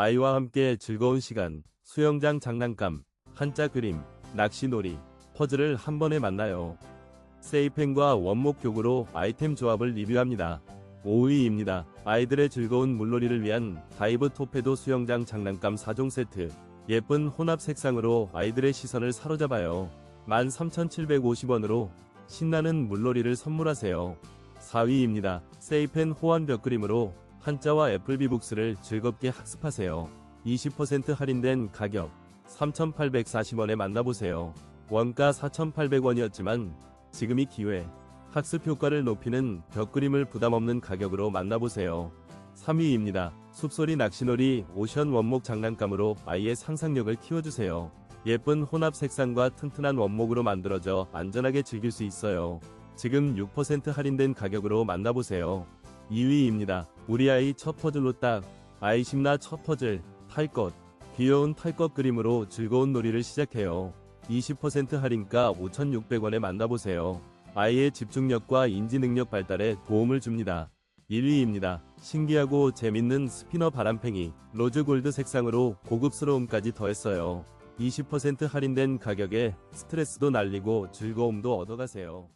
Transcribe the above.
아이와 함께 즐거운 시간, 수영장 장난감, 한자 그림, 낚시놀이, 퍼즐을 한 번에 만나요. 세이펜과 원목 교구로 아이템 조합을 리뷰합니다. 5위입니다. 아이들의 즐거운 물놀이를 위한 다이브 토페도 수영장 장난감 4종 세트. 예쁜 혼합 색상으로 아이들의 시선을 사로잡아요. 13,750원으로 신나는 물놀이를 선물하세요. 4위입니다. 세이펜 호환 벽 그림으로 한자와 애플비북스를 즐겁게 학습하세요. 20% 할인된 가격 3,840원에 만나보세요. 원가 4,800원이었지만 지금이 기회. 학습 효과를 높이는 벽그림을 부담없는 가격으로 만나보세요. 3위입니다. 숲소리 낚시놀이 오션 원목 장난감으로 아이의 상상력을 키워주세요. 예쁜 혼합 색상과 튼튼한 원목으로 만들어져 안전하게 즐길 수 있어요. 지금 6% 할인된 가격으로 만나보세요. 2위입니다. 우리 아이 첫 퍼즐로 딱 아이 심나 첫 퍼즐 탈것 귀여운 탈것 그림으로 즐거운 놀이를 시작해요. 20% 할인가 5,600원에 만나보세요. 아이의 집중력과 인지 능력 발달에 도움을 줍니다. 1위입니다. 신기하고 재밌는 스피너 바람팽이 로즈 골드 색상으로 고급스러움까지 더했어요. 20% 할인된 가격에 스트레스도 날리고 즐거움도 얻어가세요.